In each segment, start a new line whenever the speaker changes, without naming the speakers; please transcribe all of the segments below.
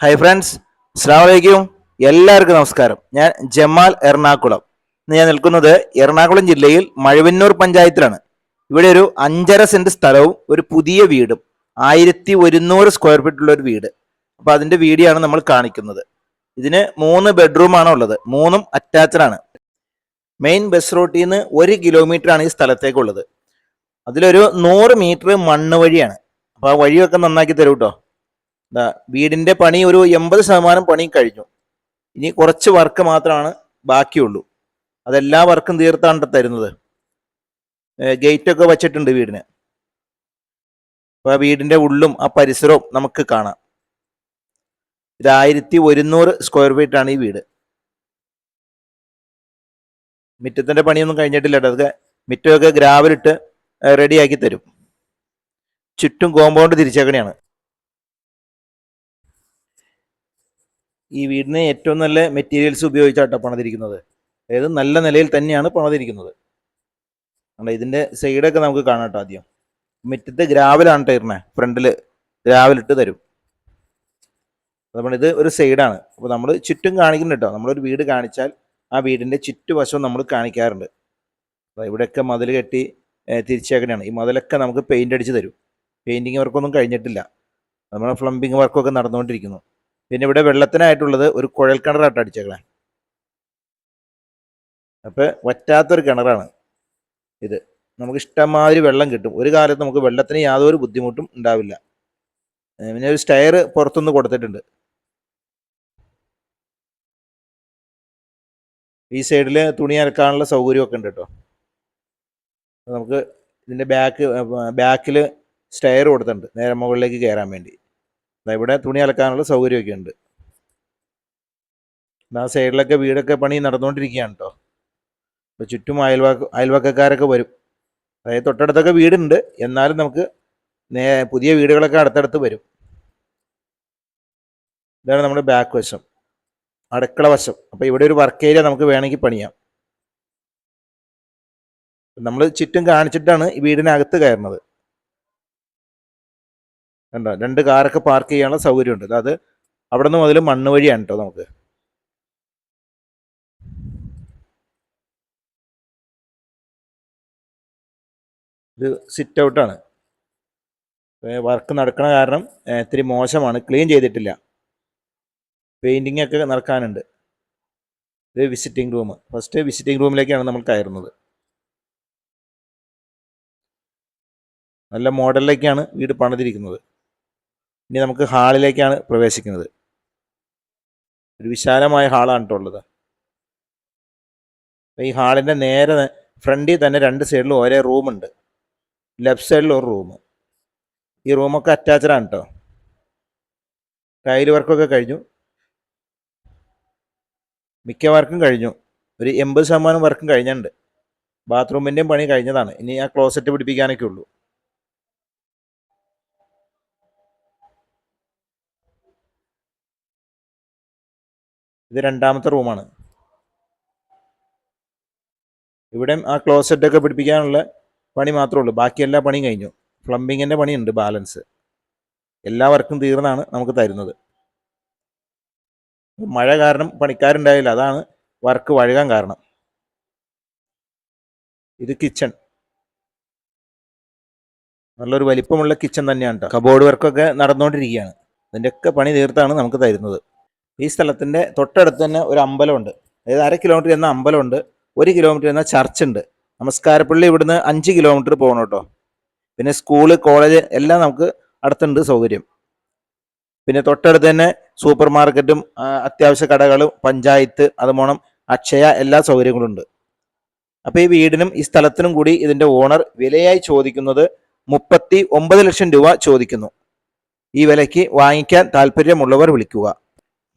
Hi friends സ്ലാമലൈക്കും എല്ലാവർക്കും നമസ്കാരം. ഞാൻ ജമാൽ എറണാകുളം. ഇന്ന് ഞാൻ നിൽക്കുന്നത് എറണാകുളം ജില്ലയിൽ മഴവന്നൂർ പഞ്ചായത്തിലാണ്. ഇവിടെ ഒരു അഞ്ചര സെന്റ് സ്ഥലവും ഒരു പുതിയ വീടും ആയിരത്തി ഒരുന്നൂറ് സ്ക്വയർ ഫീറ്റ് ഉള്ള ഒരു വീട്. അപ്പൊ അതിന്റെ വീഡിയോ ആണ് നമ്മൾ കാണിക്കുന്നത്. ഇതിന് മൂന്ന് ബെഡ്റൂം ആണ് ഉള്ളത്. മൂന്നും അറ്റാച്ച്ഡ് ആണ്. മെയിൻ ബസ് റൂട്ടിൽ നിന്ന് ഒരു കിലോമീറ്റർ ആണ് ഈ സ്ഥലത്തേക്കുള്ളത് അതിലൊരു നൂറ് മീറ്റർ മണ്ണ് വഴിയാണ്. അപ്പൊ ആ വഴിയൊക്കെ നന്നാക്കി തരൂ കേട്ടോ ദാ വീടിന്റെ പണി ഒരു എൺപത് ശതമാനം പണി കഴിഞ്ഞു. ഇനി കുറച്ച് വർക്ക് മാത്രമാണ് ബാക്കിയുള്ളൂ. അതെല്ലാ വർക്കും തീർത്താണ് തരുന്നത്. ഗേറ്റൊക്കെ വച്ചിട്ടുണ്ട് വീടിന്. അപ്പൊ ആ വീടിന്റെ ഉള്ളും ആ പരിസരവും നമുക്ക് കാണാം. ഇത് ആയിരത്തി ഒരുന്നൂറ് സ്ക്വയർ ഫീറ്റ് ആണ് ഈ വീട്. മിറ്റത്തിന്റെ പണിയൊന്നും കഴിഞ്ഞിട്ടില്ല കേട്ടോ അതൊക്കെ മിറ്റമൊക്കെ ഗ്രാവലിട്ട് റെഡിയാക്കി തരും. ചുറ്റും കോമ്പൗണ്ട് തിരിച്ചേക്കണെയാണ്. ഈ വീടിന് ഏറ്റവും നല്ല മെറ്റീരിയൽസ് ഉപയോഗിച്ചാട്ടോ പണിതിരിക്കുന്നത്. അതായത് നല്ല നിലയിൽ തന്നെയാണ് പണിതിരിക്കുന്നത്. അല്ല ഇതിന്റെ സൈഡൊക്കെ നമുക്ക് കാണാം കേട്ടോ ആദ്യം. മുറ്റത്ത് ഗ്രാവലാണ് ടയറിനെ ഫ്രണ്ടിൽ ഗ്രാവലിട്ട് തരും. ഇത് ഒരു സൈഡാണ് അപ്പോൾ നമ്മൾ ചുറ്റും കാണിക്കുന്നുണ്ട് നമ്മളൊരു വീട് കാണിച്ചാൽ ആ വീടിന്റെ ചുറ്റുവശവും നമ്മൾ കാണിക്കാറുണ്ട്. ഇവിടെയൊക്കെ മതിൽ കെട്ടി തിരിച്ചേക്കണെയാണ്. ഈ മതിലൊക്കെ നമുക്ക് പെയിന്റ് അടിച്ച് തരും. പെയിന്റിങ് വർക്കൊന്നും കഴിഞ്ഞിട്ടില്ല. നമ്മുടെ പ്ലംബിങ് വർക്കൊക്കെ നടന്നുകൊണ്ടിരിക്കുന്നു. പിന്നെ ഇവിടെ വെള്ളത്തിനായിട്ടുള്ളത് ഒരു കുഴൽ കിണറായിട്ട് അടിച്ചേക്കണേ. അപ്പൊ വറ്റാത്തൊരു കിണറാണ് ഇത്. നമുക്ക് ഇഷ്ടംമാതിരി വെള്ളം കിട്ടും. ഒരു കാലത്ത് നമുക്ക് വെള്ളത്തിന് യാതൊരു ബുദ്ധിമുട്ടും ഉണ്ടാവില്ല. പിന്നെ ഒരു സ്റ്റയർ പുറത്തുനിന്ന് കൊടുത്തിട്ടുണ്ട്. ഈ സൈഡിൽ തുണി അലക്കാനുള്ള സൗകര്യമൊക്കെ ഉണ്ട് കേട്ടോ. നമുക്ക് ഇതിന്റെ ബാക്ക് ബാക്കിൽ സ്റ്റയർ കൊടുത്തിട്ടുണ്ട് നേരെ മുകളിലേക്ക് കയറാൻ വേണ്ടി. ഇവിടെ തുണി അലക്കാനുള്ള സൗകര്യമൊക്കെ ഉണ്ട്. ആ സൈഡിലൊക്കെ വീടൊക്കെ പണി നടന്നുകൊണ്ടിരിക്കുകയാണ് കേട്ടോ അപ്പോൾ ചുറ്റും അയൽവാക്ക അയൽവക്കക്കാരൊക്കെ വരും. അതായത് തൊട്ടടുത്തൊക്കെ വീടുണ്ട്. എന്നാലും നമുക്ക് നേ പുതിയ വീടുകളൊക്കെ അടുത്തടുത്ത് വരും. ഇതാണ് നമ്മുടെ ബാക്ക് വശം. അടുക്കള വശം. അപ്പോൾ ഇവിടെ ഒരു വർക്ക് ഏരിയ നമുക്ക് വേണമെങ്കിൽ പണിയാം. നമ്മൾ ചുറ്റും കാണിച്ചിട്ടാണ് ഈ വീടിനകത്ത് കയറുന്നത്. കണ്ടോ? രണ്ട് കാറൊക്കെ പാർക്ക് ചെയ്യാനുള്ള സൗകര്യമുണ്ട്. അത് അവിടെ നിന്ന് മുതൽ മണ്ണ് വഴിയാണ് കേട്ടോ നമുക്ക്. ഇത് സിറ്റ് ഔട്ടാണ് വർക്ക് നടക്കണ കാരണം ഇത്തിരി മോശമാണ്. ക്ലീൻ ചെയ്തിട്ടില്ല. പെയിന്റിംഗ് ഒക്കെ നടക്കാനുണ്ട്. ഇത് വിസിറ്റിംഗ് റൂം ഫസ്റ്റ് വിസിറ്റിംഗ് റൂമിലേക്കാണ് നമ്മൾ കയറുന്നത്. നല്ല മോഡലിലേക്കാണ് വീട് പണിതിരിക്കുന്നത്. ഇനി നമുക്ക് ഹാളിലേക്കാണ് പ്രവേശിക്കുന്നത്. ഒരു വിശാലമായ ഹാളാണ് കേട്ടോ ഉള്ളത്. ഈ ഹാളിന്റെ നേരെ ഫ്രണ്ടിൽ തന്നെ രണ്ട് സൈഡിലും ഒരേ റൂമുണ്ട് ലെഫ്റ്റ് സൈഡിൽ ഒരു റൂം. ഈ റൂമൊക്കെ അറ്റാച്ച്ഡ് ആണ് കേട്ടോ. ടൈൽ വർക്കൊക്കെ കഴിഞ്ഞു. മിക്ക വർക്കും കഴിഞ്ഞു. ഒരു എൺപത് ശതമാനം വർക്കും കഴിഞ്ഞിട്ടുണ്ട്. ബാത്റൂമിന്റെയും പണി കഴിഞ്ഞതാണ്. ഇനി ആ ക്ലോസറ്റ് പിടിപ്പിക്കാനൊക്കെ ഉള്ളൂ. ഇത് രണ്ടാമത്തെ റൂമാണ് ഇവിടെ ആ ക്ലോസറ്റൊക്കെ പിടിപ്പിക്കാനുള്ള പണി മാത്രമേ ഉള്ളൂ. ബാക്കി എല്ലാ പണിയും കഴിഞ്ഞു. പ്ലംബിങ്ങിന്റെ പണിയുണ്ട് ബാലൻസ് എല്ലാ വർക്കും തീർന്നാണ് നമുക്ക് തരുന്നത്. മഴ കാരണം പണിക്കാരുണ്ടായില്ല. അതാണ് വർക്ക് വഴുകാൻ കാരണം. ഇത് കിച്ചൺ നല്ലൊരു വലിപ്പമുള്ള കിച്ചൺ തന്നെയാണ് കേട്ടോ കബോർഡ് വർക്കൊക്കെ നടന്നുകൊണ്ടിരിക്കുകയാണ്. അതിന്റെയൊക്കെ പണി തീർത്താണ് നമുക്ക് തരുന്നത്. ഈ സ്ഥലത്തിന്റെ തൊട്ടടുത്ത് തന്നെ ഒരു അമ്പലമുണ്ട്. അതായത് അര കിലോമീറ്റർ എന്ന അമ്പലമുണ്ട്. ഒരു കിലോമീറ്റർ എന്ന ചർച്ച് ഉണ്ട് നമസ്കാരപ്പള്ളി ഇവിടുന്ന് അഞ്ച് കിലോമീറ്റർ പോകണം കേട്ടോ. പിന്നെ സ്കൂൾ കോളേജ് എല്ലാം നമുക്ക് അടുത്തുണ്ട് സൗകര്യം. പിന്നെ തൊട്ടടുത്ത് തന്നെ സൂപ്പർ മാർക്കറ്റും അത്യാവശ്യ കടകളും പഞ്ചായത്ത് അതുമോണം അക്ഷയ എല്ലാ സൗകര്യങ്ങളും ഉണ്ട്. അപ്പോൾ ഈ വീടിനും ഈ സ്ഥലത്തിനും കൂടി ഇതിന്റെ ഓണർ വിലയായി ചോദിക്കുന്നത് മുപ്പത്തി ഒമ്പത് ലക്ഷം രൂപ ചോദിക്കുന്നു. ഈ വിലയ്ക്ക് വാങ്ങിക്കാൻ താല്പര്യമുള്ളവർ വിളിക്കുക.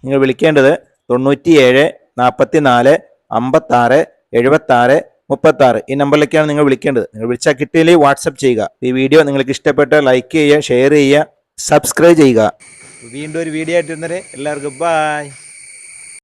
നിങ്ങൾ വിളിക്കേണ്ടത് തൊണ്ണൂറ്റി ഏഴ് നാൽപ്പത്തി നാല് അമ്പത്താറ് എഴുപത്താറ് മുപ്പത്തി ആറ് ഈ നമ്പറിലേക്കാണ് നിങ്ങൾ വിളിക്കേണ്ടത്. നിങ്ങൾ വിളിച്ചാൽ കിട്ടിയില്ലെങ്കിൽ വാട്സപ്പ് ചെയ്യുക. ഈ വീഡിയോ നിങ്ങൾക്ക് ഇഷ്ടപ്പെട്ട ലൈക്ക് ചെയ്യുക ഷെയർ ചെയ്യുക സബ്സ്ക്രൈബ് ചെയ്യുക. വീണ്ടും ഒരു വീഡിയോ ആയിട്ട് എല്ലാവർക്കും ബായ്.